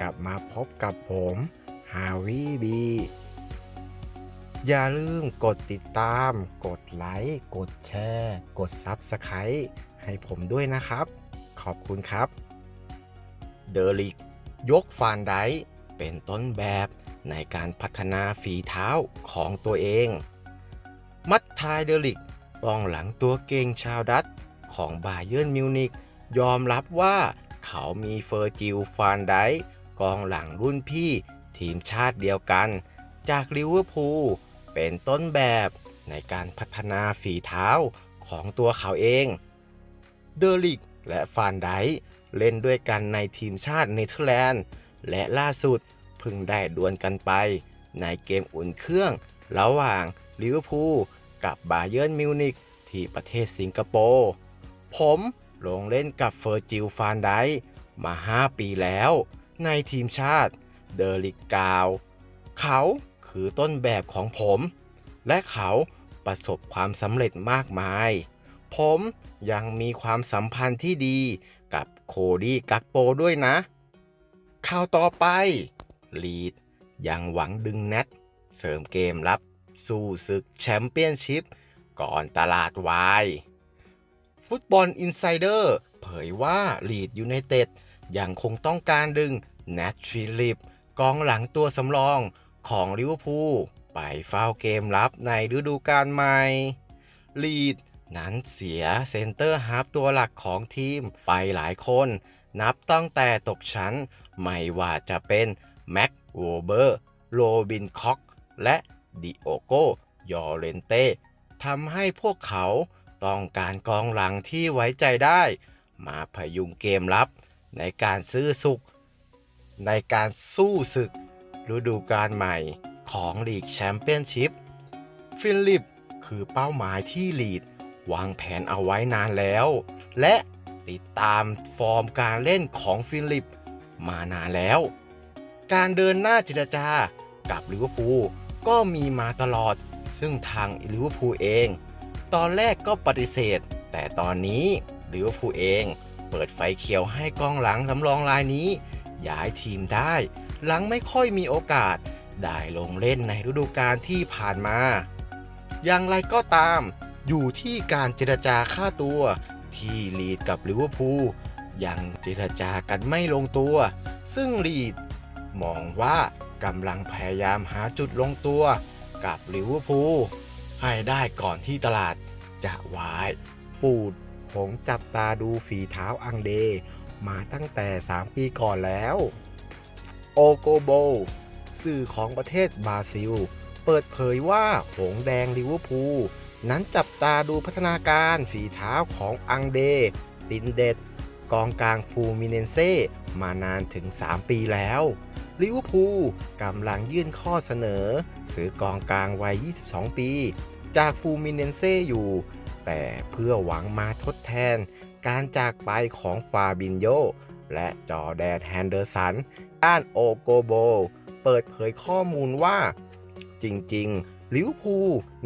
กลับมาพบกับผมฮาวิบี อย่าลืมกดติดตาม กดไลค์ กดแชร์ กด Subscribe ให้ผมด้วยนะครับ ขอบคุณครับ เดอริก ยกฟานไดเป็นต้นแบบในการพัฒนาฝีเท้าของตัวเอง มัตทายเดอริกกองหลังตัวเก่งชาวดัตของบาเยิร์นมิวนิกยอมรับว่าเขามีเฟอร์จิลฟานได กองหลังรุ่นพี่ทีมชาติเดียวกัน จากลิเวอร์พูลเป็นต้นแบบในการพัฒนาฝีเท้าของตัวเขาเอง เดอริกและฟานไดเล่นด้วยกันในทีมชาติเนเธอร์แลนด์ และล่าสุดเพิ่งได้ดวลกันไป ในเกมอุ่นเครื่อง ระหว่างลิเวอร์พูลกับบาเยิร์นมิวนิกที่ประเทศสิงคโปร์ผมลงเล่นกับเฟอร์จิลฟานไดมา 5 ปีแล้ว ในทีมชาติเดอริกกาว เขาคือต้นแบบของผม และเขาประสบความสำเร็จมากมาย ผมยังมีความสัมพันธ์ที่ดีกับโคดี้กักโปด้วยนะข่าวต่อไป ลีดยังหวังดึงแนทเสริมเกมรับ สู้ศึกแชมเปี้ยนชิพ ก่อนตลาดวาย ฟุตบอลอินไซเดอร์ เผยว่าลีดยูไนเต็ด ยังคงต้องการดึงแนททริลิปกองหลังตัวสำรองของลิเวอร์พูลไปเฝ้าเกมรับในฤดูกาลใหม่ลีดนั้นเสียเซนเตอร์ฮาร์ฟตัวหลักของทีมไปหลายคน นับตั้งแต่ตกชั้น ไม่ว่าจะเป็นแม็กโวเบอร์โรบินคอกและดิโอโกยอเรนเต้ทำให้พวกเขาต้องการกองหลังที่ไว้ใจได้ มาพยุงเกมรับ ในการซื้อสุกในการสู้ศึก ฤดูกาลใหม่ของลีกแชมเปี้ยนชิพฟิลิปคือเป้าหมายที่ลีดวางแผนเอาไว้นานแล้ว และติดตามฟอร์มการเล่นของฟิลิปมานานแล้ว การเดินหน้าเจรจากับลิเวอร์พูลก็มีมาตลอด ซึ่งทางลิเวอร์พูลเอง ตอนแรกก็ปฏิเสธ แต่ตอนนี้ลิเวอร์พูลเอง ปิดไฟเขียวให้กองหลังสำรองรายนี้ ย้ายทีมได้ หลังไม่ค่อยมีโอกาส ได้ลงเล่นในฤดูกาลที่ผ่านมา อย่างไรก็ตาม อยู่ที่การเจรจาค่าตัวที่ลีดกับลิเวอร์พูลยังเจรจากันไม่ลงตัว ซึ่งลีดมองว่ากำลังพยายามหาจุดลงตัวกับลิเวอร์พูลให้ได้ก่อนที่ตลาดจะวาย ปูด ผมจับตาดูฝีเท้าอังเด มาตั้งแต่ 3 ปีก่อนแล้ว โอโกโบ สื่อของประเทศบราซิล เปิดเผยว่าหงแดงลิเวอร์พูลนั้นจับตาดูพัฒนาการฝีเท้าของอังเด ตินเดตกองกลางฟูมิเนนเซ่มานานถึง 3 ปีแล้วลิเวอร์พูลกำลังยื่นข้อเสนอ ซื้อกองกลางวัย 22 ปี จากฟูมิเนนเซ่อยู่ แต่เพื่อหวังมาทดแทนการจากไปของฟาบินโยและจอแดนแฮนเดอร์สัน ด้านโอโกโบ เปิดเผยข้อมูลว่า จริงๆ ลิวพู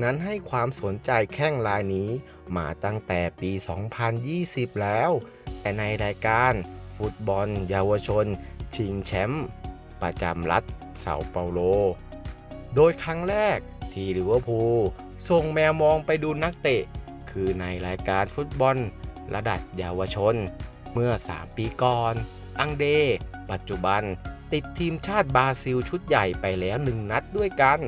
นั้นให้ความสนใจแข้งรายนี้ มาตั้งแต่ปี 2020 แล้ว แต่ในรายการฟุตบอลเยาวชน ชิงแชมป์ประจำรัฐเซาเปาโล โดยครั้งแรกที่ลิเวอร์พูลส่งแมวมองไปดูนักเตะ คือในรายการฟุตบอล ระดับเยาวชน เมื่อ 3 ปีก่อน อังเด ปัจจุบัน ติดทีมชาติบราซิลชุดใหญ่ไปแล้วหนึ่งนัดด้วยกัน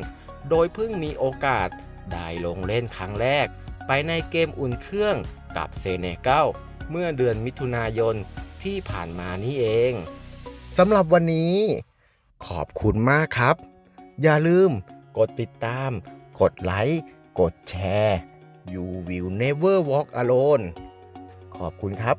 โดยเพิ่งมีโอกาสได้ลงเล่นครั้งแรก ไปในเกมอุ่นเครื่องกับเซเนกัลเมื่อเดือนมิถุนายนที่ผ่านมานี่เองสำหรับวันนี้ ขอบคุณมากครับ อย่าลืม กดติดตาม กดไลค์ กดแชร์ You will never walk alone ขอบคุณครับ